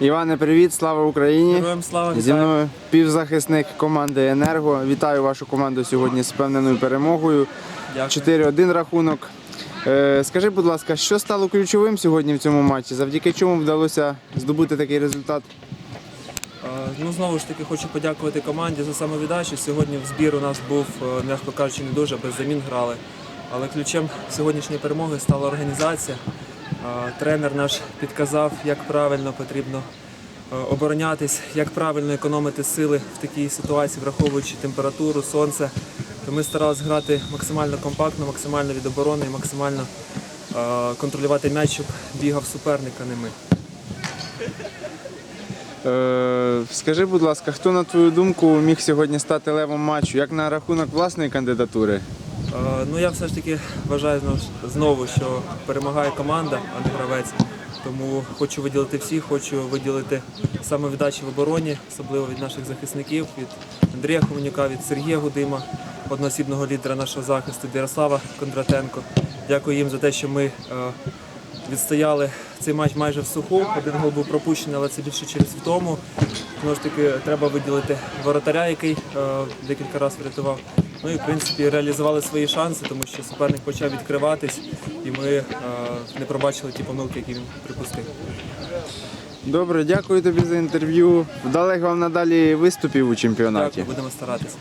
Іване, привіт, слава Україні! Героям слава Зі мною півзахисник команди Енерго. Вітаю вашу команду сьогодні з впевненою перемогою. Дякую. 4-1 рахунок. Е, Скажи, будь ласка, що стало ключовим сьогодні в цьому матчі? Завдяки чому вдалося здобути такий результат? Е, Ну знову ж таки хочу подякувати команді за самовіддачу. Сьогодні в збір у нас був, е, м'яко кажучи, не дуже, без замін грали. Але ключем сьогоднішньої перемоги стала організація. Тренер наш підказав, як правильно потрібно е, оборонятись, як правильно економити сили в такій ситуації, враховуючи температуру, сонце. То ми старалися грати максимально компактно, максимально від оборони і максимально е, контролювати м'яч, щоб бігав суперник, а не ми. Е, Скажи, будь ласка, хто на твою думку міг сьогодні стати левом матчу? Як на рахунок власної кандидатури? Е, Ну я все ж таки вважаю знову що перемагає команда, а не гравець. Тому хочу виділити всіх, хочу виділити саме віддачі в обороні, особливо від наших захисників, від Андрія Ховнюка, від Сергія Гудима, одноосібного лідера нашого захисту, Ярослава Кондратенко. Дякую їм за те, що ми е, відстояли цей матч майже в суху. Один гол був пропущений, але це більше через втому. Знову ж таки, треба виділити воротаря, який е, декілька разів врятував. Ну і в принципі реалізували свої шанси, тому що суперник почав відкриватись, і ми е, не пробачили ті помилки, які він припустив. Добре, дякую тобі за інтерв'ю. Вдалих вам надалі виступів у чемпіонаті. Дякую, будемо старатися.